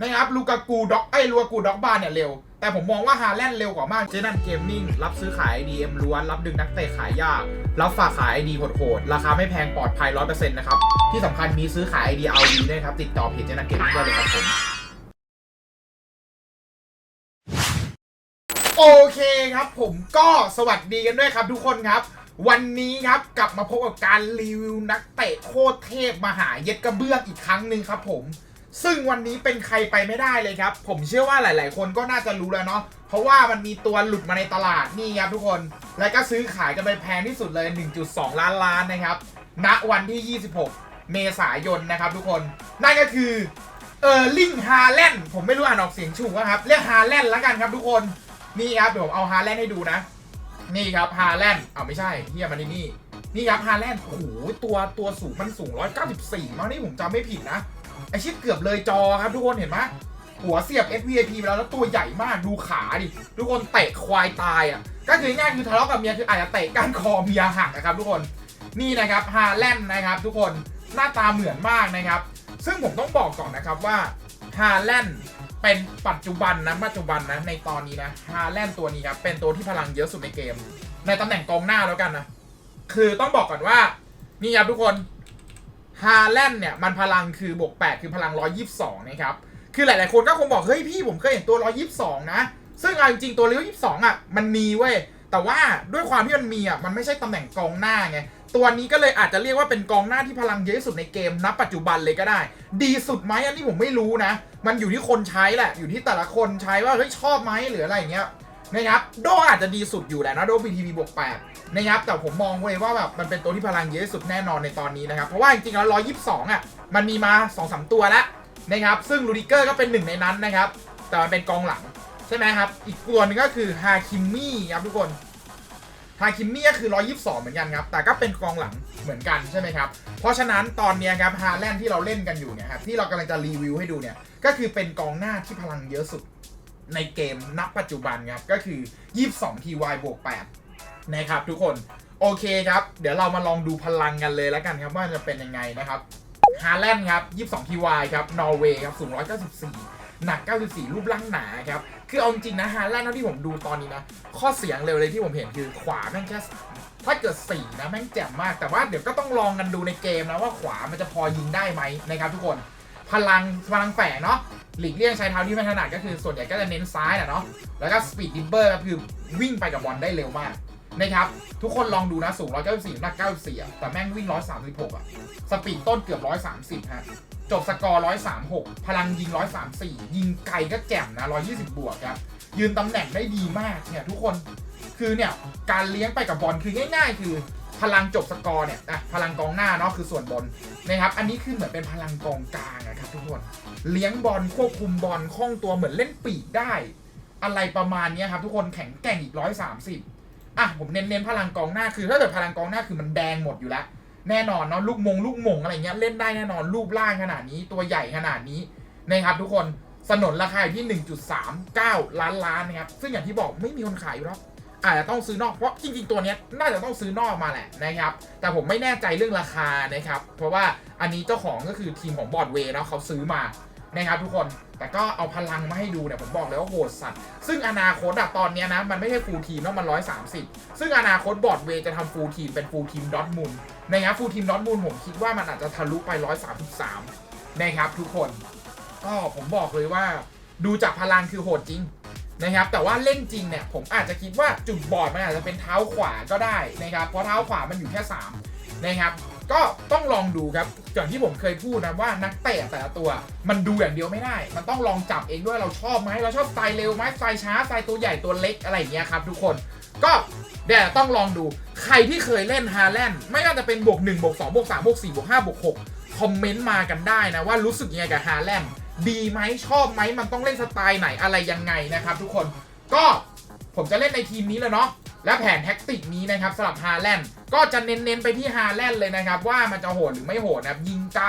นะครับลูกากูด็อกไอ้ลูกากูด็อกบาร์เนี่ยเร็ว แต่ผมมองว่าฮาแลนด์เร็วกว่ามากเจนันเกมมิ่งรับซื้อขาย DM ล้วน รับดึงนักเตะขายยาก รับฝากขาย ID โหดๆราคาไม่แพงปลอดภัย100%นะครับ ที่สำคัญมีซื้อขาย ID RV ด้วยนะครับ ติดต่อเพจเจนันเกมมิ่งได้เลยครับผมโอเคครับ ผมก็สวัสดีกันด้วยครับทุกคนครับวันนี้ครับกลับมาพบกับการรีวิวนักเตะโคตรเทพมหาเย็ดกระเบื้องอีกครั้งหนึ่งครับผม ซึ่งวันนี้เป็นใครไปไม่ได้เลยครับ ผมเชื่อว่าหลาย ๆ คนก็น่าจะรู้แล้วเนาะเพราะว่ามันมีตัวหลุดมาในตลาดนี่ครับทุกคน แล้วก็ซื้อขายกันไปแพงที่สุดเลย 1.2 ล้านล้านนะครับณวันที่ 26 เมษายนนะครับทุกคนนั่นก็คือเออร์ลิงฮาแลนด์ผมไม่รู้อ่านออกเสียงถูกนะครับเรียกฮาแลนด์แล้วกันครับทุกคนนี่ครับเดี๋ยวผมเอาฮาแลนด์ให้ดูนะ นี่ครับฮาแลนด์เอาไม่ใช่เฮียมันนี่นี่นี่ครับฮาแลนด์โอ้โหตัวตัวสูงมันสูง 194มั้งนี่ผมจำไม่ผิดนะ ไอชิดเกือบเลยจอครับทุกคนเห็นไหมหัวเสียบ SVIP ไปแล้วแล้วตัวใหญ่มากดูขาดิ ทุกคนเตะควายตายอะ ก็คือง่ายคือทะเลาะกับเมียคืออาจจะเตะก้านคอเมียหักนะครับทุกคนนี่นะครับฮาแลนด์นะครับ ทุกคนหน้าตาเหมือนมากนะครับ ซึ่งผมต้องบอกก่อนนะครับว่าฮาแลนด์เป็นปัจจุบันนะปัจจุบันนะในตอนนี้นะฮาแลนด์ตัวนี้ครับเป็นตัวที่พลังเยอะสุดในเกม ในตำแหน่งกองหน้าแล้วกันนะคือต้องบอกก่อนว่านี่ครับทุกคน ฮาแลนด์เนี่ยมันพลังคือบวก 8 คือพลัง 122 นะครับ คือหลาย ๆ คนก็คงบอก เฮ้ยพี่ผมเคยเห็นตัว 122 นะ ซึ่งเอาจริงๆตัว122 อะ มันมีเว้ย แต่ว่าด้วยความที่มันมีอะ มันไม่ใช่ตำแหน่งกองหน้าไง ตัวนี้ก็เลยอาจจะเรียกว่าเป็นกองหน้าที่พลังเยอะสุดในเกมณปัจจุบันเลยก็ได้ ดีสุดไหมอันนี้ผมไม่รู้นะ มันอยู่ที่คนใช้แหละ อยู่ที่แต่ละคนใช้ว่าเฮ้ยชอบไหมหรืออะไรอย่างเงี้ย นะครับโดอาจจะดีสุดอยู่แหละนะโด BTV บวก8นะครับแต่ผมมองเว้ยว่าแบบมันเป็นตัวที่พลังเยอะสุดแน่นอนในตอนนี้นะครับเพราะว่าจริงๆแล้ว122อะมันมีมา2-3ตัวแล้วนะครับซึ่งลูดิเกอร์ก็เป็นหนึ่งในนั้นนะครับแต่มันเป็นกองหลังใช่ไหมครับอีกตัวหนึงก็คือฮาคิมมี่ครับทุกคนฮาคิมมี่ก็คือ 122 เหมือนกันครับ แต่ก็เป็นกองหลังเหมือนกันใช่ไหมครับ เพราะฉะนั้นตอนนี้ครับฮาแลนด์ที่เราเล่นกันอยู่เนี่ยครับที่เรากำลังจะรีวิวให้ดูเนี่ย ก็คือเป็นกองหน้าที่พลังเยอะสุด ในเกมณปัจจุบันครับ ก็คือ 22 TY บวก 8 นะครับทุกคน โอเคครับ เดี๋ยวเรามาลองดูพลังกันเลยแล้วกันครับ ว่าจะเป็นยังไงนะครับฮาแลนด์ครับ 22 TY ครับ นอร์เวย์ครับ สูง 194 หนัก 94 รูปร่างหนาครับ คือเอาจริงนะฮาแลนด์เท่าที่ผมดูตอนนี้นะ ข้อเสียงเร็วเลยที่ผมเห็นคือขวาแม่งแค่ถ้าเกิด 4 นะแม่งแจ่มมาก แต่ว่าเดี๋ยวก็ต้องลองกันดูในเกมนะว่าขวามันจะพอยิงได้ไหมนะครับทุกคน พลังพลังแฝงเนาะ หลีกเลี่ยงใช้เท้าที่ไม่ถนัดก็คือส่วนใหญ่ก็จะเน้นซ้ายแหละเนาะแล้วก็สปีดดิบเบอร์ก็คือวิ่งไปกับบอลได้เร็วมากนะครับทุกคนลองดูนะสูง 194หนัก94อะแต่แม่งวิ่ง 136 อะ สปีดต้นเกือบ 130 ฮะ จบสกอร์ 136 พลังยิง 134 ยิงไกลก็แจ่มนะ 120 บวกครับ ยืนตำแหน่งได้ดีมากเนี่ยทุกคนคือเนี่ย การเลี้ยงไปกับบอลคือง่าย ๆ คือ พลังจบสกอร์เนี่ยอะพลังกองหน้าเนาะคือส่วนบนนะครับ อันนี้คือเหมือนเป็นพลังกองกลางนะครับทุกคน เลี้ยงบอลควบคุมบอลคล่องตัวเหมือนเล่นปีกได้ อะไรประมาณนี้ครับทุกคนแข็งแกร่งอีกร้อยสามสิบอะผมเน้นเน้นพลังกองหน้าคือถ้าเกิดพลังกองหน้าคือมันแดงหมดอยู่แล้วแน่นอนเนาะลูกมงลูกมงอะไรเงี้ยเล่นได้แน่นอนรูปร่างขนาดนี้ตัวใหญ่ขนาดนี้นะครับทุกคนสนนราคาอยู่ที่ 1.39 ล้านล้านนะครับซึ่งอย่างที่บอกไม่มีคนขายอยู่แล้ว อาจจะต้องซื้อนอกเพราะจริงๆตัวนี้น่าจะต้องซื้อนอกมาแหละนะครับ แต่ผมไม่แน่ใจเรื่องราคานะครับ เพราะว่าอันนี้เจ้าของก็คือทีมของบอร์ดเวย์เนาะเขาซื้อมานะครับทุกคนแต่ก็เอาพลังมาให้ดูเนี่ยผมบอกเลยว่าโหดสัตว์ ซึ่งอนาคตอะตอนนี้นะ มันไม่ใช่ฟูลทีมแล้วมัน130ซึ่งอนาคตบอร์ดเวย์จะทำฟูลทีมเป็นฟูลทีมดอทมุนนะครับฟูลทีมดอทมุนผมคิดว่ามันอาจจะทะลุไป133นะครับทุกคน ก็ผมบอกเลยว่าดูจากพลังคือโหดจริง นะครับแต่ว่าเล่นจริงเนี่ยผมอาจจะคิดว่าจุดบอดมันอาจจะเป็นเท้าขวาก็ได้นะครับเพราะเท้าขวามันอยู่แค่3นะครับก็ต้องลองดูครับอย่างที่ผมเคยพูดนะว่านักเตะแต่ละตัว มันดูอย่างเดียวไม่ได้ มันต้องลองจับเองด้วยเราชอบไหมเราชอบสไตล์เร็วไหมสไตล์ช้าสไตล์ตัวใหญ่ตัวเล็กอะไรอย่างเงี้ยครับทุกคนก็เดี๋ยวต้องลองดูใครที่เคยเล่นฮาแลนด์ไม่ว่าจะเป็นบวก1บวก2บวก3บวก4บวก5บวก6คอมเมนต์มากันได้นะว่ารู้สึกยังไงกับฮาแลนด์ ดีไหมชอบไหมมันต้องเล่นสไตล์ไหนอะไรยังไงนะครับทุกคนก็ผมจะเล่นในทีมนี้แล้วเนาะและแผนแท็กติกนี้นะครับสำหรับฮาแลนด์ก็จะเน้นๆไปที่ฮาแลนด์เลยนะครับ ว่ามันจะโหดหรือไม่โหดนะครับ ยิงไกล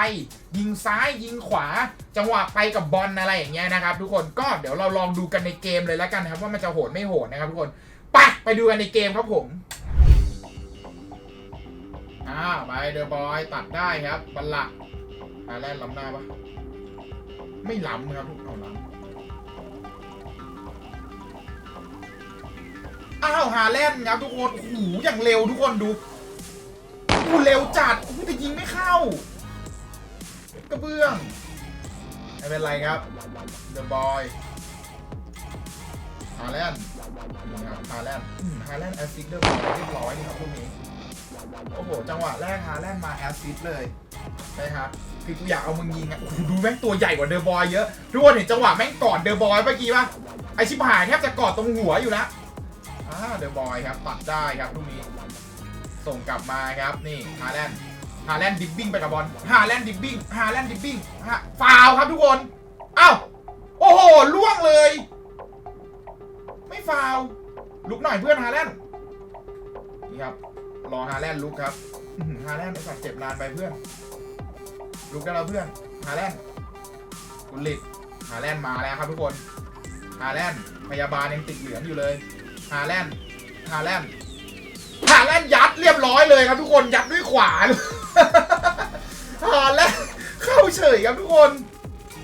ยิงซ้าย ยิงขวา จังหวะไปกับบอลอะไรอย่างเงี้ยนะครับ ทุกคนก็เดี๋ยวเราลองดูกันในเกมเลยแล้วกันนะครับ ว่ามันจะโหดไม่โหดนะครับทุกคนไปไปดูกันในเกมครับผมอ้าวไปเดอะบอยตัดได้ครับบัลลักฮาแลนด์ล้ำหน้าปะ ไม่ล้ำครับเอาล้ำอ้าวหาแล่นด์ครับทุกคนโอ้โหอย่างเร็วทุกคนดูกูเร็วจัดโอ้แต่ยิงไม่เข้ากระเบื้องไม่เป็นไรครับเดอะบอยฮาแลนด์นี่ครับฮาแลนด์ฮาแลนด์แอสซิสเดอร์บอยเรียบร้อยนี่ครับพวกนี้โอ้โห จังหวะแรกฮาแลนด์มาแอสซิสเลยนะครับ คือกูอยากเอามึงยิงอะโอ้โหดูแม่งตัวใหญ่กว่าเดอะบอยเยอะทุกคนเห็นจังหวะแม่งกอดเดอะบอยเมื่อกี้ป่ะไอชิบหายแทบจะกอดตรงหัวอยู่ล้วอ่าเดอะบอยครับตัดได้ครับลูกนี้ ส่งกลับมาครับนี่ฮาแลนด์ฮาแลนด์ดิบบิ้งไปกับบอลฮาแลนด์ดิบบิ้งฮาแลนด์ดิบบิ้งฮะฟาวครับทุกคนอ้าวโอ้โหล่วงเลย ไม่ฟาวลุกหน่อยเพื่อนฮาแลนด์นี่ครับรอฮาแลนด์ลุกครับฮาแลนด์ไอ้สัตว์เจ็บนานไปเพื่อน ลุกได้แล้วเพื่อนฮาแลนด์กุลิตฮาแลนด์มาแล้วครับทุกคนฮาแลนด์พยาบาลยังติดเหลืองอยู่เลยฮาแลนด์ฮาแลนด์ฮาแลนด์ยัดเรียบร้อยเลยครับทุกคนยัดด้วยขวาฮาแลนด์เข้าเฉยครับทุกคน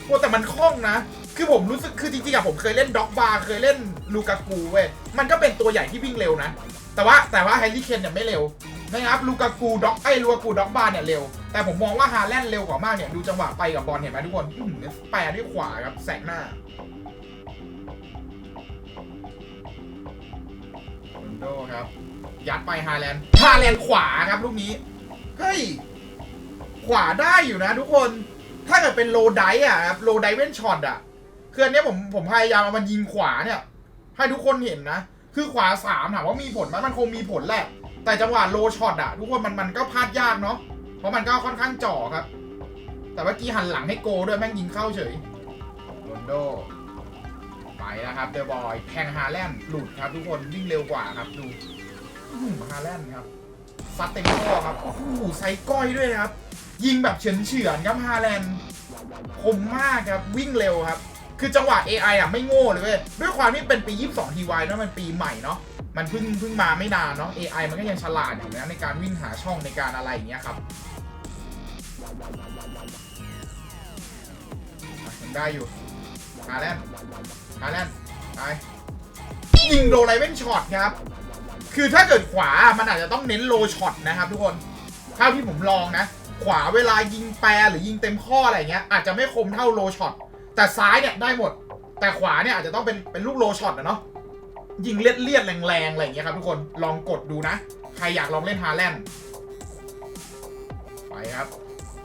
โอ้แต่มันคล่องนะ คือผมรู้สึกคือจริงๆอะผมเคยเล่นด็อกบาร์เคยเล่นลูกากูเว้ยมันก็เป็นตัวใหญ่ที่วิ่งเร็วนะ แต่ว่าแต่ว่าแฮร์รี่เคนเนี่ยไม่เร็วนะครับลูกากูด็อกไอ้ลูกากูด็อกบาร์เนี่ยเร็ว แต่ผมมองว่าฮาแลนด์เร็วกว่ามากเนี่ย ดูจังหวะไปกับบอลเห็นไหมทุกคนแปรด้วยขวาครับแสงหน้าโรนโดครับ ยัดไปฮาแลนด์ฮาแลนด์ขวาครับลูกนี้ เฮ้ย ขวาได้อยู่นะทุกคน ถ้าเกิดเป็นโลไดอะครับโลไดเว้นช็อตอะคืออันนี้ผมผมพยายามเอามันยิงขวาเนี่ย ให้ทุกคนเห็นนะ คือขวาสามถามว่ามีผลไหมมันคงมีผลแหละ แต่จังหวะโลช็อตอะ ทุกคนมันมันก็พลาดยากเนาะ เพราะมันก็ค่อนข้างจ่อครับ แต่เมื่อกี้หันหลังให้โกด้วยแม่งยิงเข้าเฉยโรนโด ไปแล้วครับเดอะบอยแทงฮาแลนด์หลุดครับทุกคนวิ่งเร็วกว่าครับดูฮาแลนด์ครับซัดเต็มข้อครับโอ้โหไซก้อยด้วยครับ ยิงแบบเฉือนเฉือนครับฮาแลนด์คมมากครับวิ่งเร็วครับ คือจังหวะ AI อะไม่โง่เลยเว้ยด้วยความที่เป็นปี 22 TY เนาะมันปีใหม่เนาะมันเพิ่งเพิ่งมาไม่นานเนาะ AI มันก็ยังฉลาดอยู่นะในการวิ่งหาช่องในการอะไรอย่างเงี้ยครับ อะยังได้อยู่ฮาแลนด์ฮาแลนด์ไปยิงโลไลเว่นช็อตครับ คือถ้าเกิดขวา มันอาจจะต้องเน้นโลช็อตนะครับทุกคนเท่าที่ผมลองนะ ขวาเวลายิงแปรหรือยิงเต็มข้ออะไรเงี้ย อาจจะไม่คมเท่าโลช็อต แต่ซ้ายเนี่ยได้หมด แต่ขวาเนี่ยอาจจะต้องเป็นเป็นลูกโลช็อตนะเนาะ ยิงเลียดเลียดแรงๆอะไรเงี้ยครับทุกคน ลองกดดูนะ ใครอยากลองเล่นฮาแลนด์ไปครับ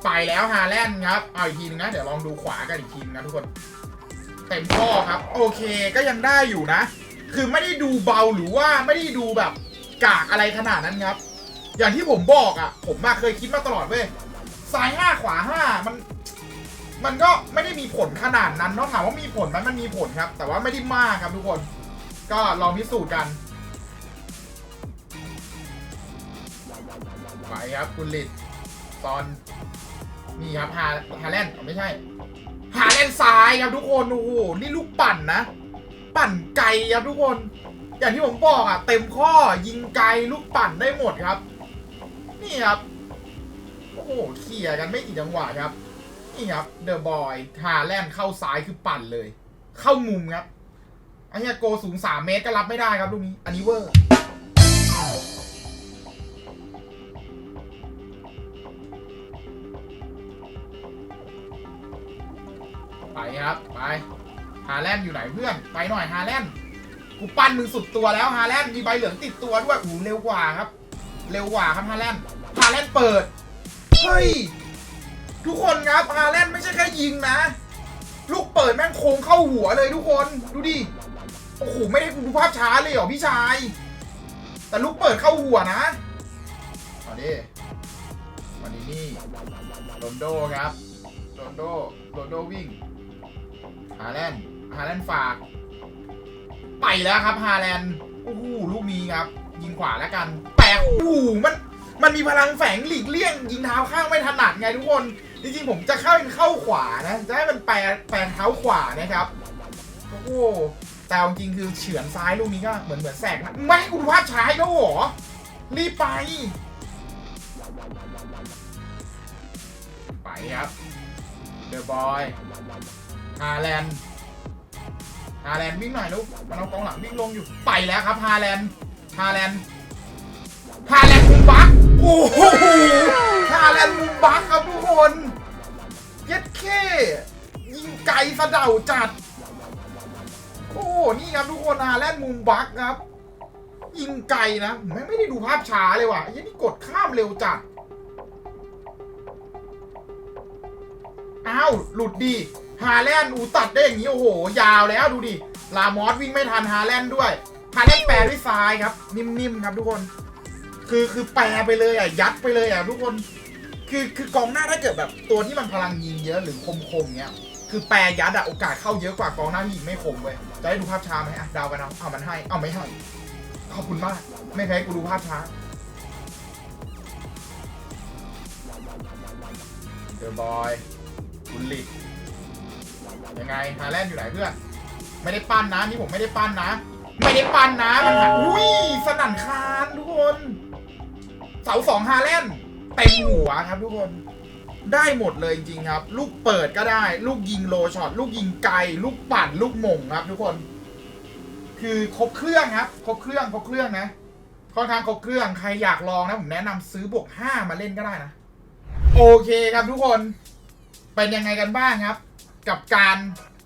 ไปแล้วฮาแลนด์ครับ เอาอีกทีนึงนะ เดี๋ยวลองดูขวากันอีกทีนะทุกคน เต็มข้อครับ โอเคก็ยังได้อยู่นะ คือไม่ได้ดูเบาหรือว่าไม่ได้ดูแบบกากอะไรขนาดนั้นครับ อย่างที่ผมบอกอะ่ะ ผมมาเคยคิดมาตลอดเว้ยซ้ายห้าขวาห้ามัน มันก็ไม่ได้มีผลขนาดนั้นเนาะถามว่ามีผลไหมมันมีผลครับ แต่ว่าไม่ได้มากครับทุกคน ก็ลองพิสูจน์กันไปครับคุณลิดตอน นี่ครับฮาฮาแลนด์ไม่ใช่ฮาแลนด์ซ้ายครับทุกคนโอ้โหนี่ลูกปั่นนะ ปั่นไกลครับทุกคน อย่างที่ผมบอกอะ เต็มข้อยิงไกลลูกปั่นได้หมดครับ นี่ครับโอ้โหเขี่ยกันไม่กี่จังหวะครับ นี่ครับเดอะบอยฮาแลนด์เข้าซ้ายคือปั่นเลย เข้ามุมครับไอ้เหี้ยโกสูงสามเมตรก็รับไม่ได้ครับลูกนี้อันนี้เวอร์ ไปครับไปฮาแลนด์อยู่ไหนเพื่อน ไปหน่อยฮาแลนด์กูปั้นมึงสุดตัวแล้วฮาแลนด์มีใบเหลืองติดตัวด้วยอูเร็วกว่าครับ เร็วกว่าครับฮาแลนด์ฮาแลนด์เปิดเฮ้ยทุกคนครับฮาแลนด์ไม่ใช่แค่ยิงนะ ลูกเปิดแม่งโค้งเข้าหัวเลยทุกคนดูดิโอ้โหไม่ได้ดูภาพช้าเลยเหรอพี่ชาย แต่ลูกเปิดเข้าหัวนะมาดิมาดินี่โรนโดครับโรนโดโรนโดวิ่ง ฮาแลนด์ฮาแลนด์ฝาก ไปแล้วครับฮาแลนด์โอ้โหลูกนี้ครับ ยิงขวาแล้วกันแปลกโอ้โหมันมันมีพลังแฝงหลีกเลี่ยง ยิงเท้าข้างไม่ถนัดไงทุกคน จริงๆผมจะเข้าเป็นเข้าขวานะจะให้มันแปลแปลงเท้าขวานะครับโอ้โหแต่จริงคือเฉือนซ้ายลูกนี้ก็เหมือนเหมือนแสกนะไม่ให้คุณภาพช้าแล้วหรอรีบไป ไปครับเดอะบอย ฮาแลนด์ฮาแลนด์วิ่งหน่อยลูกมันเอากองหลังวิ่งลงอยู่ไปแล้วครับฮาแลนด์ฮาแลนด์ฮาแลนด์มุมบักโอ้โหฮาแลนด์มุมบักครับทุกคนเย็ดเคยิงไกลสะเดาจัด โอ้โหนี่ครับทุกคนฮาแลนด์มุมบักครับ ยิงไกลนะผมไม่ไม่ได้ดูภาพช้าเลยว่ะยันนี่กดข้ามเร็วจัดอ้าวหลุดดี ฮาแลนด์อูตัดได้อย่างนี้โอ้โห ยาวแล้วดูดิ ลามอสวิ่งไม่ทันฮาแลนด์ด้วย ฮาแลนด์แปรด้วยซ้ายครับ นิ่มๆครับทุกคน คือคือแปรไปเลยอะ ยัดไปเลยอะทุกคน คือคือกองหน้าถ้าเกิดแบบตัวที่มันพลังยิงเยอะหรือคมๆเงี้ย คือแปรยัดอะโอกาสเข้าเยอะกว่ากองหน้าที่ยิงไม่คมเว้ย จะให้ดูภาพช้าไหมอะดาวกันเอาเอามันให้ เอาไม่ให้ ขอบคุณมาก ไม่เคยกูดูภาพช้าเดอะบอยบุลลิต ยังไงฮาแลนด์อยู่ไหนเพื่อน ไม่ได้ปั้นนะนี่ผมไม่ได้ปั้นนะ ไม่ได้ปั้นนะมันหอุ้ยสนั่นคานทุกคน เสาสองฮาแลนด์เต็มหัวครับทุกคน ได้หมดเลยจริงครับ ลูกเปิดก็ได้ ลูกยิงโลช็อต ลูกยิงไกล ลูกปั่น ลูกหม่งครับ ทุกคน คือครบเครื่องครับ ครบเครื่อง ครบเครื่องนะ ค่อนข้างครบเครื่อง ใครอยากลองนะผมแนะนำซื้อบวกห้ามาเล่นก็ได้นะ โอเคครับทุกคน เป็นยังไงกันบ้างครับ กับการ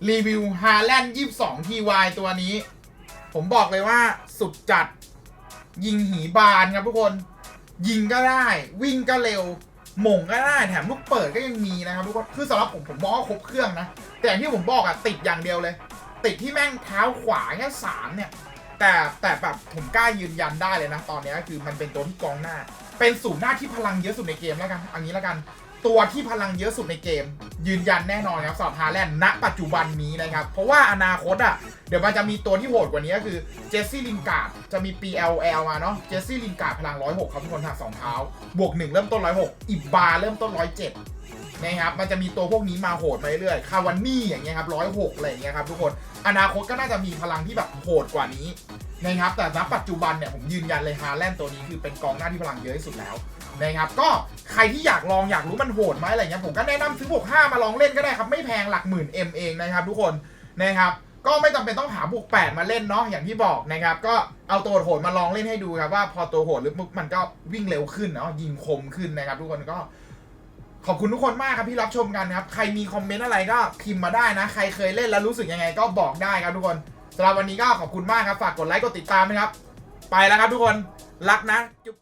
รีวิว h a r l a n d 22 TY ตัวนี้ ผมบอกเลยว่าสุดจัด ยิงหีบานครับทุกคน ยิงก็ได้ วิ่งก็เร็วหม่งก็ได้แถมลูกเปิดก็ยังมีนะครับทุกคนคือสำหรับผมผมมองว่าครบเครื่องนะ แต่อย่างที่ผมบอกอะติดอย่างเดียวเลย ติดที่แม่งเท้าขวาแค่สามเนี่ย แต่แต่แบบผมกล้ายืนยันได้เลยนะ ตอนนี้คือมันเป็นตัวที่กองหน้า เป็นศูนย์หน้าที่พลังเยอะสุดในเกมแล้วกันอันนี้แล้วกัน ตัวที่พลังเยอะสุดในเกม ยืนยันแน่นอนครับสำหรับฮาแลนด์ณปัจจุบันนี้นะครับ เพราะว่าอนาคตอะเดี๋ยวมันจะมีตัวที่โหดกว่านี้ก็คือเจสซี่ลินการ์ดจะมี PLL มาเนาะเจสซี่ลินการ์ดพลัง 106ครับทุกคนทางสองเท้า บวก 1 เริ่มต้น 106 อิบบาเริ่มต้น 107นะครับมันจะมีตัวพวกนี้มาโหดมาเรื่อยๆคาวันนี่อย่างเงี้ยครับ106อะไรอย่างเงี้ยครับทุกคนอนาคตก็น่าจะมีพลังที่แบบโหดกว่านี้นะครับแต่ณปัจจุบันเนี่ยผมยืนยันเลยฮาแลนด์ตัวนี้คือเป็นกองหน้าที่พลังเยอะที่สุดแล้ว นะครับก็ใครที่อยากลองอยากรู้มันโหดไหมอะไรเงี้ยผมก็แนะนำซื้อบวก5มาลองเล่นก็ได้ครับ ไม่แพงหลักหมื่น M เองนะครับ ทุกคนนะครับก็ไม่จำเป็นต้องหาบวก 8 มาเล่นเนาะอย่างที่บอกนะครับ ก็เอาตัวโหดมาลองเล่นให้ดูครับว่าพอตัวโหดหรือมันก็วิ่งเร็วขึ้นเนาะยิงคมขึ้นนะครับ ทุกคนก็ขอบคุณทุกคนมากครับที่รับชมกันครับ ใครมีคอมเมนต์อะไรก็พิมพ์มาได้นะ ใครเคยเล่นแล้วรู้สึกยังไง ก็บอกได้ครับทุกคนสำหรับวันนี้ก็ขอบคุณมากครับฝากกดไลค์กดติดตามนะครับ ไปแล้วครับทุกคนรักนะจุ๊บ